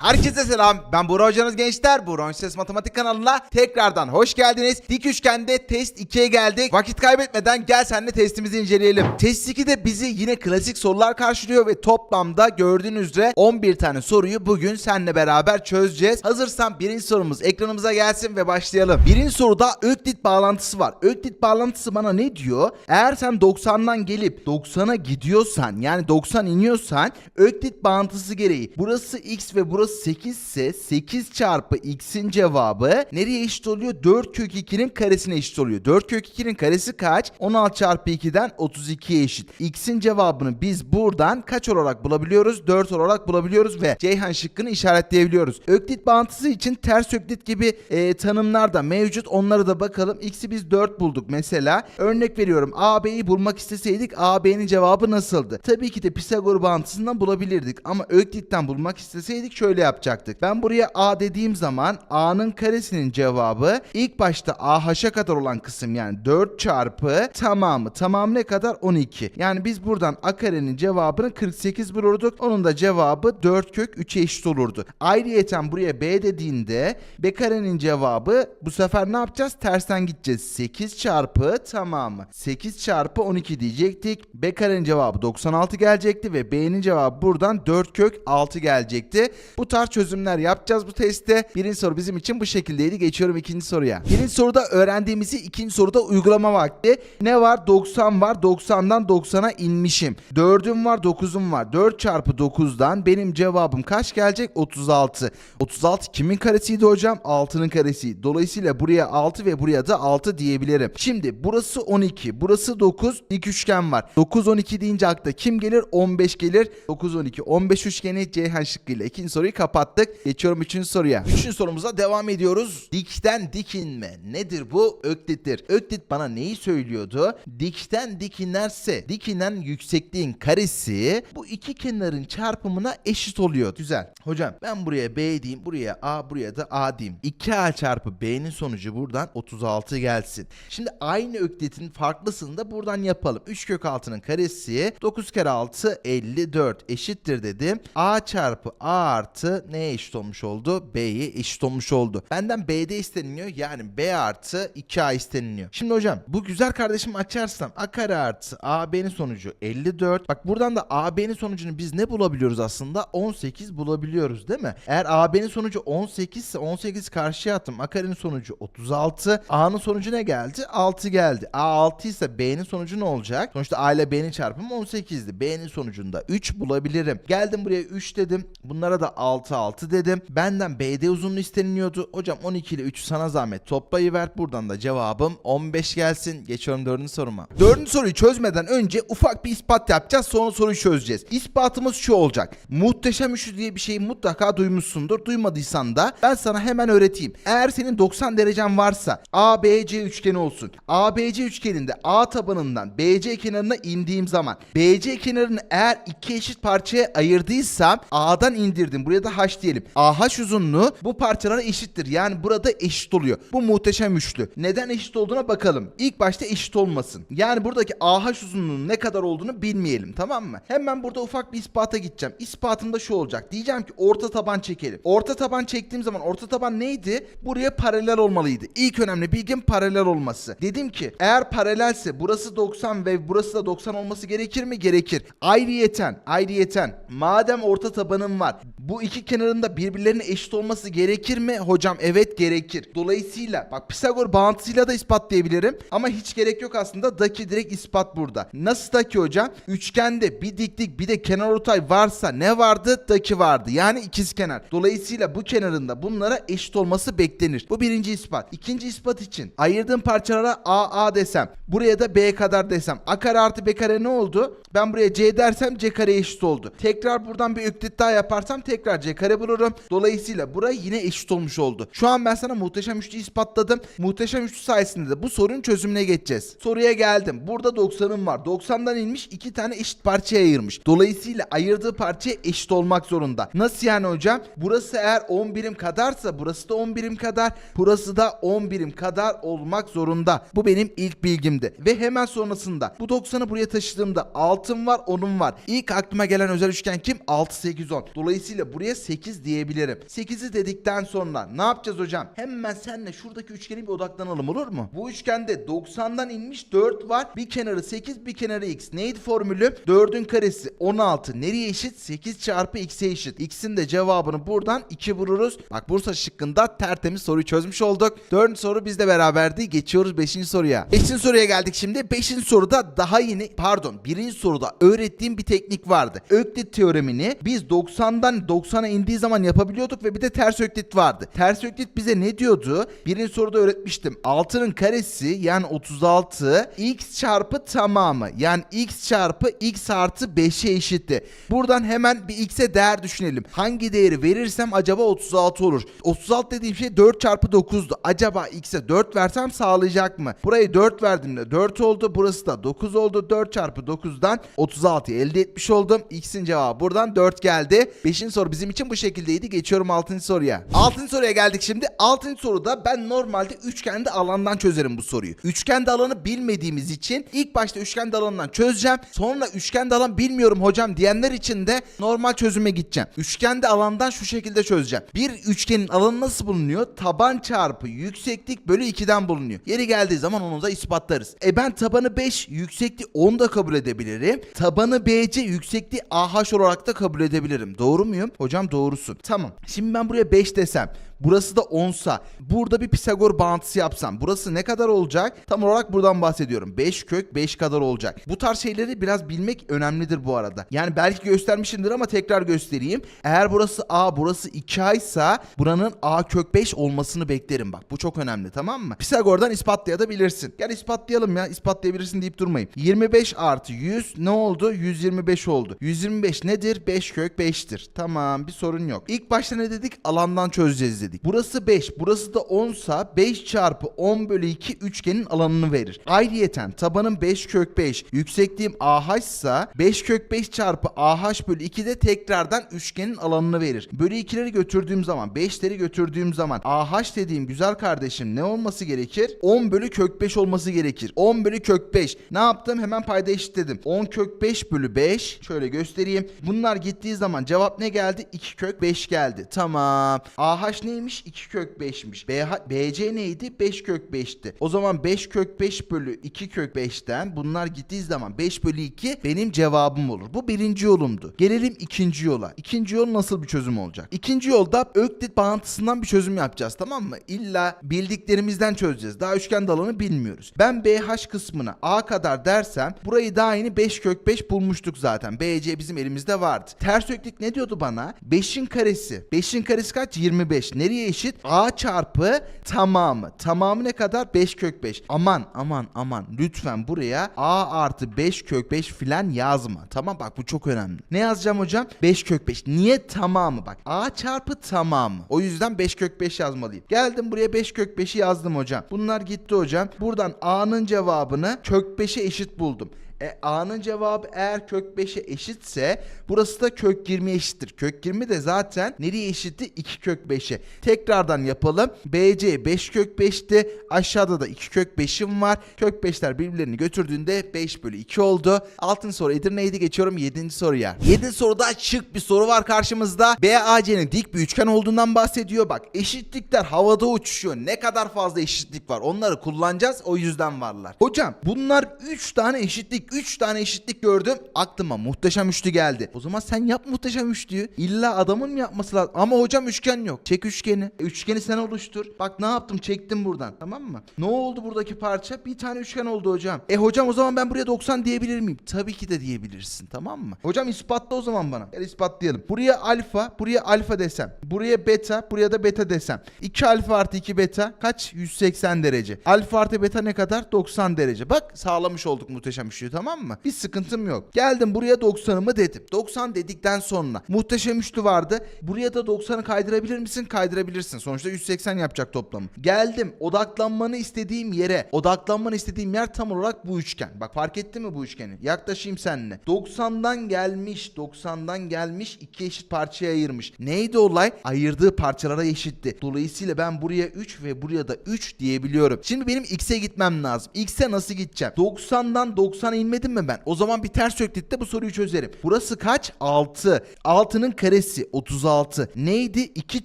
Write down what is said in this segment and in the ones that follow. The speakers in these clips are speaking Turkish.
Herkese selam. Ben Burak Hocanız gençler. Burak Ses Matematik kanalına tekrardan hoş geldiniz. Dik üçgende test 2'ye geldik. Vakit kaybetmeden gel seninle testimizi inceleyelim. Test 2'de bizi yine klasik sorular karşılıyor ve toplamda gördüğünüz üzere 11 tane soruyu bugün seninle beraber çözeceğiz. Hazırsan birinci sorumuz ekranımıza gelsin ve başlayalım. Birinci soruda Öklit bağlantısı var. Öklit bağlantısı bana ne diyor? Eğer sen 90'dan gelip 90'a gidiyorsan yani 90 iniyorsan Öklit bağıntısı gereği burası x ve burası 8 ise 8 çarpı x'in cevabı nereye eşit oluyor? 4 kök 2'nin karesine eşit oluyor. 4 kök 2'nin karesi kaç? 16 çarpı 2'den 32'ye eşit. X'in cevabını biz buradan kaç olarak bulabiliyoruz? 4 olarak bulabiliyoruz ve Ceyhan şıkkını işaretleyebiliyoruz. Öklit bağıntısı için ters öklit gibi e, tanımlar da mevcut. Onlara da bakalım. X'i biz 4 bulduk mesela. Örnek veriyorum. AB'yi bulmak isteseydik AB'nin cevabı nasıldı? Tabii ki de Pisagor bağıntısından bulabilirdik ama Öklit'ten bulmak isteseydik şöyle yapacaktık. Ben buraya A dediğim zaman A'nın karesinin cevabı ilk başta AH'a kadar olan kısım yani 4 çarpı tamamı. Tamam ne kadar? 12. Yani biz buradan A karenin cevabını 48 bulurduk. Onun da cevabı 4 kök 3'e eşit olurdu. Ayrıyeten buraya B dediğinde B karenin cevabı bu sefer ne yapacağız? Tersten gideceğiz. 8 çarpı tamamı. 8 çarpı 12 diyecektik. B karenin cevabı 96 gelecekti ve B'nin cevabı buradan 4 kök 6 gelecekti. Bu tarz çözümler yapacağız bu testte. Birinci soru bizim için bu şekildeydi. Geçiyorum ikinci soruya. Birinci soruda öğrendiğimizi ikinci soruda uygulama vakti. Ne var? 90 var. 90'dan 90'a inmişim. 4'üm var 9'um var. 4 çarpı 9'dan benim cevabım kaç gelecek? 36. 36 kimin karesiydi hocam? 6'nın karesi. Dolayısıyla buraya 6 ve buraya da 6 diyebilirim. Şimdi burası 12. Burası 9. Dik üçgen var. 9 12 deyince akla kim gelir? 15 gelir. 9 12 15 üçgeni Ceyhan şıkkıyla ikinci soruyu kapattık. Geçiyorum üçüncü soruya. Üçüncü sorumuza devam ediyoruz. Dikten dik inme. Nedir bu? Öklittir. Öklit bana neyi söylüyordu? Dikten dik inerse dik inen yüksekliğin karesi bu iki kenarın çarpımına eşit oluyor. Güzel. Hocam ben buraya B diyeyim, buraya A, buraya da A diyeyim. 2A çarpı B'nin sonucu buradan 36 gelsin. Şimdi aynı öklitin farklısını da buradan yapalım. 3 kök 6'nın karesi 9 kere 6 54 eşittir dedim. A çarpı A artı neye eşit olmuş oldu? B'ye eşit olmuş oldu. Benden B'de isteniliyor yani B artı 2A isteniliyor. Şimdi hocam bu güzel kardeşim açarsam A kare artı AB'nin sonucu 54. Bak buradan da AB'nin sonucunu biz ne bulabiliyoruz aslında? 18 bulabiliyoruz değil mi? Eğer AB'nin sonucu 18 ise 18 karşıya attım. A karenin sonucu 36. A'nın sonucu ne geldi? 6 geldi. A 6 ise B'nin sonucu ne olacak? Sonuçta A ile B'nin çarpımı 18'di. B'nin sonucunda 3 bulabilirim. Geldim buraya 3 dedim. Bunlara da 6 6 dedim. Benden BD uzunluğu isteniliyordu. Hocam 12 ile 3'ü sana zahmet toplayıver. Buradan da cevabım 15 gelsin. Geçiyorum dördüncü soruma. Dördüncü soruyu çözmeden önce ufak bir ispat yapacağız. Sonra soruyu çözeceğiz. İspatımız şu olacak. Muhteşem üçlü diye bir şeyi mutlaka duymuşsundur. Duymadıysan da ben sana hemen öğreteyim. Eğer senin 90 derecen varsa ABC üçgeni olsun. ABC üçgeninde A tabanından BC kenarına indiğim zaman BC kenarını eğer iki eşit parçaya ayırdıysam A'dan indirdim. Buraya da H diyelim. AH uzunluğu bu parçalara eşittir. Yani burada eşit oluyor. Bu muhteşem üçlü. Neden eşit olduğuna bakalım. İlk başta eşit olmasın. Yani buradaki AH uzunluğunun ne kadar olduğunu bilmeyelim tamam mı? Hemen burada ufak bir ispata gideceğim. İspatım da şu olacak. Diyeceğim ki orta taban çekelim. Orta taban çektiğim zaman orta taban neydi? Buraya paralel olmalıydı. İlk önemli bilgim paralel olması. Dedim ki eğer paralelse burası 90 ve burası da 90 olması gerekir mi? Gerekir. Ayrıyeten, ayrıyeten madem orta tabanım var bu iki kenarında birbirlerine eşit olması gerekir mi? Hocam evet gerekir. Dolayısıyla bak Pisagor bağıntısıyla da ispatlayabilirim ama hiç gerek yok aslında. Daki direkt ispat burada. Nasıl daki hocam? Üçgende bir diklik bir de kenar ortay varsa ne vardı? Daki vardı. Yani ikiz kenar. Dolayısıyla bu kenarında bunlara eşit olması beklenir. Bu birinci ispat. İkinci ispat için ayırdığım parçalara A A desem. Buraya da B kadar desem. A kare artı B kare ne oldu? Ben buraya C dersem C kare eşit oldu. Tekrar buradan bir öklit daha yaparsam tekrar C kare bulurum. Dolayısıyla buraya yine eşit olmuş oldu. Şu an ben sana muhteşem üçlü ispatladım. Muhteşem üçlü sayesinde de bu sorunun çözümüne geçeceğiz. Soruya geldim. Burada 90'ım var. 90'dan inmiş iki tane eşit parçaya ayırmış. Dolayısıyla ayırdığı parçaya eşit olmak zorunda. Nasıl yani hocam? Burası eğer 10 birim kadarsa burası da 10 birim kadar. Burası da 10 birim kadar olmak zorunda. Bu benim ilk bilgimdi. Ve hemen sonrasında bu 90'ı buraya taşıdığımda altın var 10'um var. İlk aklıma gelen özel üçgen kim? 6 8 10. Dolayısıyla buraya buraya 8 diyebilirim. 8'i dedikten sonra ne yapacağız hocam? Hemen senle şuradaki üçgene bir odaklanalım olur mu? Bu üçgende 90'dan inmiş 4 var. Bir kenarı 8 bir kenarı x. Neydi formülü? 4'ün karesi 16. Nereye eşit? 8 çarpı x'e eşit. X'in de cevabını buradan 2 vururuz. Bak Bursa şıkkında tertemiz soruyu çözmüş olduk. 4. soru bizde beraberdi. Geçiyoruz 5. soruya. 5. soruya geldik şimdi. 5. soruda daha yeni pardon 1. soruda öğrettiğim bir teknik vardı. Öklit teoremini biz 90'dan 90'a indiği zaman yapabiliyorduk ve bir de ters öklit vardı. Ters öklit bize ne diyordu? Birinci soruda öğretmiştim. 6'nın karesi yani 36 x çarpı tamamı yani x çarpı x artı 5'e eşitti. Buradan hemen bir x'e değer düşünelim. Hangi değeri verirsem acaba 36 olur. 36 dediğim şey 4 çarpı 9'du. Acaba x'e 4 versem sağlayacak mı? Burayı 4 verdiğimde 4 oldu. Burası da 9 oldu. 4 çarpı 9'dan 36 elde etmiş oldum. X'in cevabı buradan 4 geldi. 5. soru bizim için bu şekildeydi. Geçiyorum 6. soruya. 6. soruya geldik şimdi. 6. soruda ben normalde üçgende alandan çözerim bu soruyu. Üçgende alanı bilmediğimiz için ilk başta üçgende alanından çözeceğim. Sonra üçgende alan bilmiyorum hocam diyenler için de normal çözüme gideceğim. Üçgende alandan şu şekilde çözeceğim. Bir üçgenin alanı nasıl bulunuyor? Taban çarpı yükseklik bölü 2'den bulunuyor. Yeri geldiği zaman onu da ispatlarız. E ben tabanı 5, yüksekliği 10 da kabul edebilirim. Tabanı BC, yüksekliği AH olarak da kabul edebilirim. Doğru muyum? Hocam doğrusun. Tamam. Şimdi ben buraya 5 desem Burası da 10'sa burada bir Pisagor bağıntısı yapsam burası ne kadar olacak? Tam olarak buradan bahsediyorum. 5 kök 5 kadar olacak. Bu tarz şeyleri biraz bilmek önemlidir bu arada. Yani belki göstermişimdir ama tekrar göstereyim. Eğer burası A burası 2A ise buranın A kök 5 olmasını beklerim bak. Bu çok önemli tamam mı? Pisagor'dan ispatlayabilirsin. Gel ispatlayalım ya ispatlayabilirsin deyip durmayın. 25 artı 100 ne oldu? 125 oldu. 125 nedir? 5 kök 5'tir. Tamam bir sorun yok. İlk başta ne dedik? Alandan çözeceğiz dedik. Burası 5, burası da 10 sa 5 çarpı 10 bölü 2 üçgenin alanını verir. Ayrıyeten tabanın 5 kök 5, yüksekliğim AH ise 5 kök 5 çarpı AH bölü 2 de tekrardan üçgenin alanını verir. Bölü 2'leri götürdüğüm zaman, 5'leri götürdüğüm zaman AH dediğim güzel kardeşim ne olması gerekir? 10 bölü kök 5 olması gerekir. 10 bölü kök 5. Ne yaptım? Hemen payda eşitledim. 10 kök 5 bölü 5. Şöyle göstereyim. Bunlar gittiği zaman cevap ne geldi? 2 kök 5 geldi. Tamam. AH neymiş? 2 kök 5'miş. BH, BC neydi? 5 kök 5'ti. O zaman 5 kök 5 bölü 2 kök 5'ten bunlar gittiği zaman 5 bölü 2 benim cevabım olur. Bu birinci yolumdu. Gelelim ikinci yola. İkinci yol nasıl bir çözüm olacak? İkinci yolda Öklit bağıntısından bir çözüm yapacağız tamam mı? İlla bildiklerimizden çözeceğiz. Daha üçgen dalını bilmiyoruz. Ben BH kısmına A kadar dersem burayı daha yeni 5 kök 5 bulmuştuk zaten. BC bizim elimizde vardı. Ters öklit ne diyordu bana? 5'in karesi. 5'in karesi kaç? 25. Nereye eşit? A çarpı tamamı. Tamamı ne kadar? 5 kök 5. Aman aman aman lütfen buraya A artı 5 kök 5 filan yazma. Tamam bak bu çok önemli. Ne yazacağım hocam? 5 kök 5. Niye tamamı? Bak A çarpı tamamı. O yüzden 5 kök 5 yazmalıyım. Geldim buraya 5 kök 5'i yazdım hocam. Bunlar gitti hocam. Buradan A'nın cevabını kök 5'e eşit buldum. E, A'nın cevabı eğer kök 5'e eşitse burası da kök 20 eşittir. Kök 20 de zaten nereye eşitti? 2 kök 5'e. Tekrardan yapalım. BC 5 kök 5'ti. Aşağıda da 2 kök 5'im var. Kök 5'ler birbirlerini götürdüğünde 5 bölü 2 oldu. Altın soru Edirne'ydi geçiyorum 7. soruya. 7. soruda şık bir soru var karşımızda. BAC'nin dik bir üçgen olduğundan bahsediyor. Bak eşitlikler havada uçuşuyor. Ne kadar fazla eşitlik var onları kullanacağız o yüzden varlar. Hocam bunlar 3 tane eşitlik 3 tane eşitlik gördüm. Aklıma muhteşem üçlü geldi. O zaman sen yap muhteşem üçlüyü. İlla adamın mı yapması lazım? Ama hocam üçgen yok. Çek üçgeni. E, üçgeni sen oluştur. Bak ne yaptım? Çektim buradan. Tamam mı? Ne oldu buradaki parça? Bir tane üçgen oldu hocam. E hocam o zaman ben buraya 90 diyebilir miyim? Tabii ki de diyebilirsin. Tamam mı? Hocam ispatla o zaman bana. Gel ispatlayalım. Buraya alfa, buraya alfa desem. Buraya beta, buraya da beta desem. 2 alfa artı 2 beta kaç? 180 derece. Alfa artı beta ne kadar? 90 derece. Bak sağlamış olduk muhteşem üçlüyü tamam mı? Bir sıkıntım yok. Geldim buraya 90'ımı dedim. 90 dedikten sonra muhteşem üçlü vardı. Buraya da 90'ı kaydırabilir misin? Kaydırabilirsin. Sonuçta 180 yapacak toplamı. Geldim odaklanmanı istediğim yere. Odaklanmanı istediğim yer tam olarak bu üçgen. Bak fark etti mi bu üçgeni? Yaklaşayım seninle. 90'dan gelmiş, 90'dan gelmiş iki eşit parçaya ayırmış. Neydi olay? Ayırdığı parçalara eşitti. Dolayısıyla ben buraya 3 ve buraya da 3 diyebiliyorum. Şimdi benim x'e gitmem lazım. X'e nasıl gideceğim? 90'dan 90'a inmedim mi ben? O zaman bir ters öklitte bu soruyu çözerim. Burası kaç? 6. 6'nın karesi 36. Neydi? 2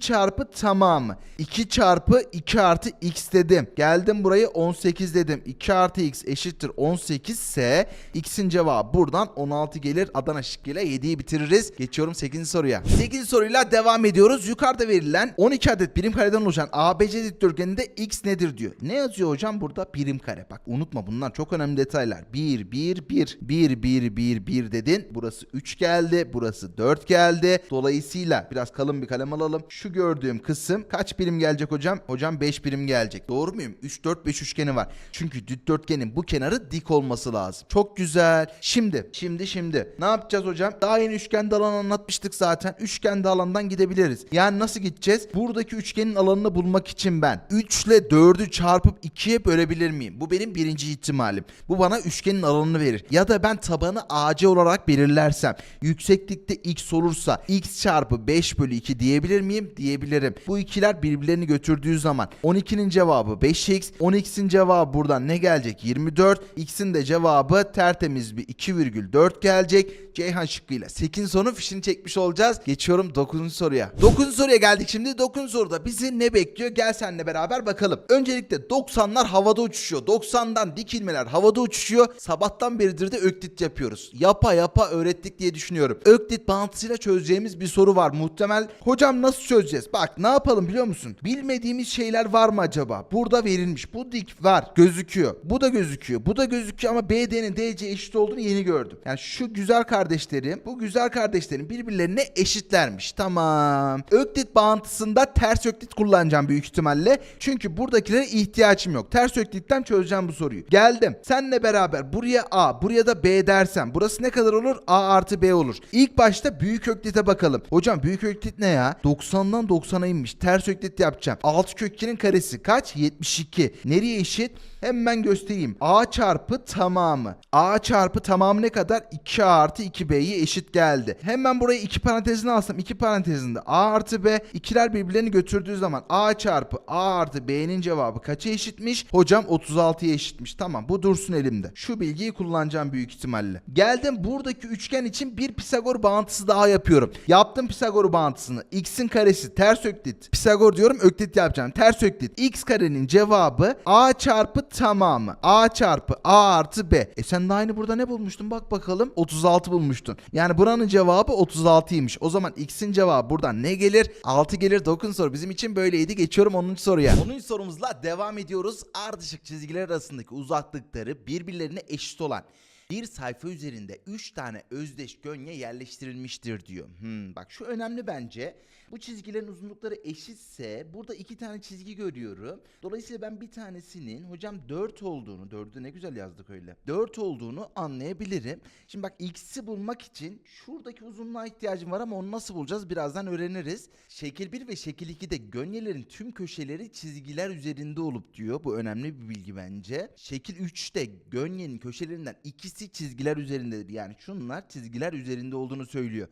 çarpı tamamı. 2 çarpı 2 artı x dedim. Geldim buraya 18 dedim. 2 artı x eşittir 18 ise x'in cevabı buradan 16 gelir. Adana şıkkıyla 7'yi bitiririz. Geçiyorum 8. soruya. 8 soruyla devam ediyoruz. Yukarıda verilen 12 adet birim kareden oluşan ABC dikdörtgeninde x nedir diyor. Ne yazıyor hocam burada? Birim kare. Bak unutma bunlar çok önemli detaylar. 1 1 1 1 1 1 1 dedin. Burası 3 geldi. Burası 4 geldi. Dolayısıyla biraz kalın bir kalem alalım. Şu gördüğüm kısım kaç birim gelecek hocam? Hocam 5 birim gelecek. Doğru muyum? 3 4 5 üçgeni var. Çünkü dikdörtgenin bu kenarı dik olması lazım. Çok güzel. Şimdi, şimdi, şimdi. Ne yapacağız hocam? Daha yeni üçgende alan anlatmıştık zaten. Üçgende alandan gidebiliriz. Yani nasıl gideceğiz? Buradaki üçgenin alanını bulmak için ben 3 ile 4'ü çarpıp 2'ye bölebilir miyim? Bu benim birinci ihtimalim. Bu bana üçgenin alanını verir. Ya da ben tabanı AC olarak belirlersem yükseklikte x olursa x çarpı 5 bölü 2 diyebilir miyim? Diyebilirim. Bu ikiler birbirlerini götürdüğü zaman 12'nin cevabı 5x. 12'sin cevabı buradan ne gelecek? 24. X'in de cevabı tertemiz bir 2,4 gelecek. Ceyhan şıkkıyla 8 sorunun fişini çekmiş olacağız. Geçiyorum 9. soruya. 9. soruya geldik şimdi. 9. soruda bizi ne bekliyor? Gel seninle beraber bakalım. Öncelikle 90'lar havada uçuşuyor. 90'dan dikilmeler havada uçuşuyor. Sabahtan beridir de öklit yapıyoruz. Yapa yapa öğrettik diye düşünüyorum. Öklit bağıntısıyla çözeceğimiz bir soru var muhtemel. Hocam nasıl çözeceğiz? Bak ne yapalım biliyor musun? Bilmediğimiz şeyler var mı acaba? Burada verilmiş. Bu dik var. Gözüküyor. Bu da gözüküyor. Bu da gözüküyor ama BD'nin DC eşit olduğunu yeni gördüm. Yani şu güzel kardeşlerim, bu güzel kardeşlerim birbirlerine eşitlermiş. Tamam. Öklit bağıntısında ters öklit kullanacağım büyük ihtimalle. Çünkü buradakilere ihtiyacım yok. Ters öklitten çözeceğim bu soruyu. Geldim. Senle beraber buraya A, buraya da B dersem burası ne kadar olur? A artı B olur. İlk başta büyük öklite bakalım. Hocam büyük öklit ne ya? 90'dan 90'a inmiş. Ters öklit yapacağım. 6 kök 2'nin karesi kaç? 72. Nereye eşit? Hemen göstereyim. A çarpı tamamı. A çarpı tamamı ne kadar? 2 artı 2B'yi eşit geldi. Hemen burayı iki parantezine alsam. iki parantezinde A artı B. ikiler birbirlerini götürdüğü zaman A çarpı A artı B'nin cevabı kaça eşitmiş? Hocam 36'ya eşitmiş. Tamam bu dursun elimde. Şu bilgiyi kullanacağım büyük ihtimalle. Geldim buradaki üçgen için bir Pisagor bağıntısı daha yapıyorum. Yaptım Pisagor bağıntısını. X'in karesi ters öklit. Pisagor diyorum öklit yapacağım. Ters öklit. X karenin cevabı A çarpı tamamı. A çarpı A artı B. E sen de aynı burada ne bulmuştun? Bak bakalım. 36 bulmuştun. Yani buranın cevabı 36'ymış. O zaman X'in cevabı buradan ne gelir? 6 gelir. 9 soru bizim için böyleydi. Geçiyorum 10. soruya. 10. sorumuzla devam ediyoruz. Ardışık çizgiler arasındaki uzaklıkları birbirlerine eşit olan sholat. Bir sayfa üzerinde 3 tane özdeş gönye yerleştirilmiştir diyor. Hmm, bak şu önemli bence. Bu çizgilerin uzunlukları eşitse burada iki tane çizgi görüyorum. Dolayısıyla ben bir tanesinin hocam 4 olduğunu, 4'ü ne güzel yazdık öyle. 4 olduğunu anlayabilirim. Şimdi bak x'i bulmak için şuradaki uzunluğa ihtiyacım var ama onu nasıl bulacağız birazdan öğreniriz. Şekil 1 ve şekil 2'de gönyelerin tüm köşeleri çizgiler üzerinde olup diyor. Bu önemli bir bilgi bence. Şekil 3'te gönyenin köşelerinden ikisi çizgiler üzerindedir. Yani şunlar çizgiler üzerinde olduğunu söylüyor.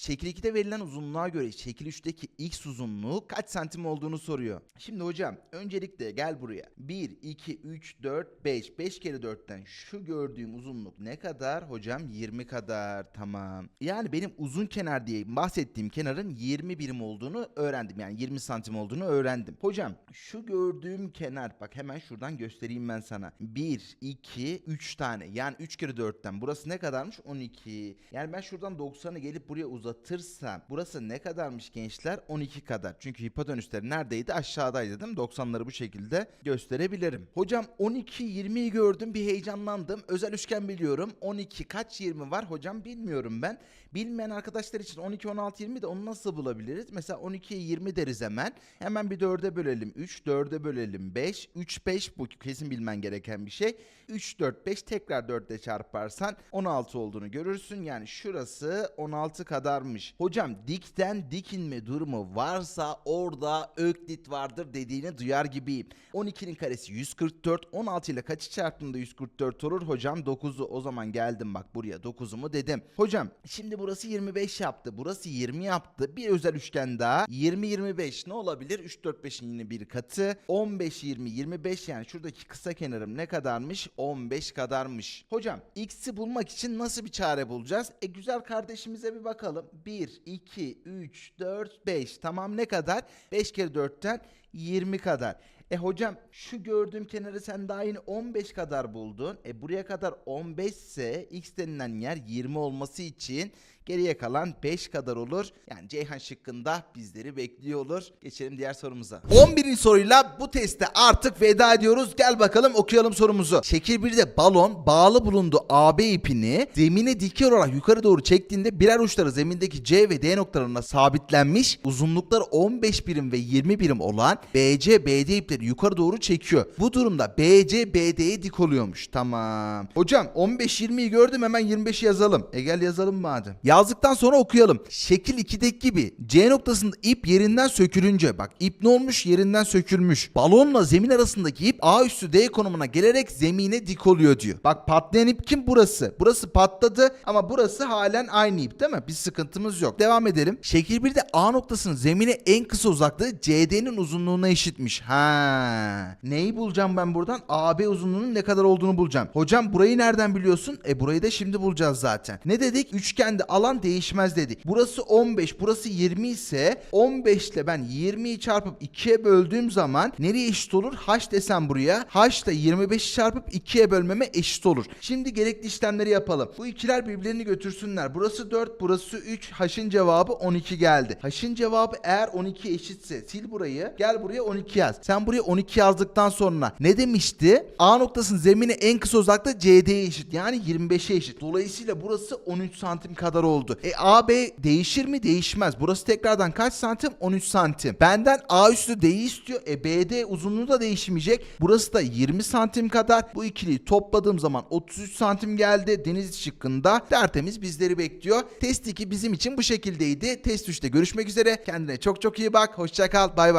Şekil 2'de verilen uzunluğa göre şekil 3'teki x uzunluğu kaç santim olduğunu soruyor. Şimdi hocam öncelikle gel buraya. 1, 2, 3, 4, 5. 5 kere 4'ten şu gördüğüm uzunluk ne kadar? Hocam 20 kadar. Tamam. Yani benim uzun kenar diye bahsettiğim kenarın 20 birim olduğunu öğrendim. Yani 20 santim olduğunu öğrendim. Hocam şu gördüğüm kenar bak hemen şuradan göstereyim ben sana. 1, 2, 3 tane. Yani 3 kere 4'ten. Burası ne kadarmış? 12. Yani ben şuradan 90'ı gelip buraya uzatırsam burası ne kadarmış gençler? 12 kadar. Çünkü hipotenüsleri neredeydi? Aşağıdaydı değil mi? 90'ları bu şekilde gösterebilirim. Hocam 12 20'yi gördüm bir heyecanlandım. Özel üçgen biliyorum. 12 kaç 20 var hocam bilmiyorum ben. Bilmeyen arkadaşlar için 12 16 20 de onu nasıl bulabiliriz? Mesela 12'ye 20 deriz hemen. Hemen bir 4'e bölelim 3, 4'e bölelim 5. 3 5 bu kesin bilmen gereken bir şey. 3 4 5 tekrar 4 ile çarparsan 16 olduğunu görürsün. Yani şurası 16 kadar kadarmış. Hocam dikten dik inme durumu varsa orada öklit vardır dediğini duyar gibiyim. 12'nin karesi 144. 16 ile kaçı çarptığında 144 olur? Hocam 9'u o zaman geldim bak buraya 9'umu dedim. Hocam şimdi burası 25 yaptı. Burası 20 yaptı. Bir özel üçgen daha. 20-25 ne olabilir? 3 4 5'in yine bir katı. 15 20 25 yani şuradaki kısa kenarım ne kadarmış? 15 kadarmış. Hocam x'i bulmak için nasıl bir çare bulacağız? E güzel kardeşimize bir bakalım. 1 2 3 4 5 tamam ne kadar? 5 kere 4'ten 20 kadar. E hocam şu gördüğüm kenarı sen daha yeni 15 kadar buldun. E buraya kadar 15 ise x denilen yer 20 olması için geriye kalan 5 kadar olur. Yani Ceyhan şıkkında bizleri bekliyor olur. Geçelim diğer sorumuza. 11. soruyla bu teste artık veda ediyoruz. Gel bakalım okuyalım sorumuzu. Şekil 1'de balon bağlı bulunduğu AB ipini zemine dikey olarak yukarı doğru çektiğinde birer uçları zemindeki C ve D noktalarına sabitlenmiş. Uzunlukları 15 birim ve 20 birim olan BC BD ipleri yukarı doğru çekiyor. Bu durumda BC BD'ye dik oluyormuş. Tamam. Hocam 15-20'yi gördüm hemen 25'i yazalım. E gel yazalım madem. Yazdıktan sonra okuyalım. Şekil 2'deki gibi C noktasında ip yerinden sökülünce bak ip ne olmuş yerinden sökülmüş. Balonla zemin arasındaki ip A üstü D konumuna gelerek zemine dik oluyor diyor. Bak patlayan ip kim burası? Burası patladı ama burası halen aynı ip değil mi? Bir sıkıntımız yok. Devam edelim. Şekil 1'de A noktasının zemine en kısa uzaklığı CD'nin uzunluğuna eşitmiş. Ha. Neyi bulacağım ben buradan? AB uzunluğunun ne kadar olduğunu bulacağım. Hocam burayı nereden biliyorsun? E burayı da şimdi bulacağız zaten. Ne dedik? Üçgende alan değişmez dedik. Burası 15, burası 20 ise 15 ile ben 20'yi çarpıp 2'ye böldüğüm zaman nereye eşit olur? H desem buraya. H da 25'i çarpıp 2'ye bölmeme eşit olur. Şimdi gerekli işlemleri yapalım. Bu ikiler birbirlerini götürsünler. Burası 4, burası 3. H'ın cevabı 12 geldi. H'ın cevabı eğer 12 eşitse sil burayı. Gel buraya 12 yaz. Sen buraya 12 yazdıktan sonra ne demişti? A noktasının zemine en kısa uzaklığı CD'ye eşit. Yani 25'e eşit. Dolayısıyla burası 13 santim kadar oldu. E AB değişir mi? Değişmez. Burası tekrardan kaç santim? 13 santim. Benden A üstü D'yi istiyor. E BD uzunluğu da değişmeyecek. Burası da 20 santim kadar. Bu ikiliyi topladığım zaman 33 santim geldi. Deniz şıkkında tertemiz bizleri bekliyor. Test 2 bizim için bu şekildeydi. Test 3'te görüşmek üzere. Kendine çok çok iyi bak. Hoşça kal. Bay bay.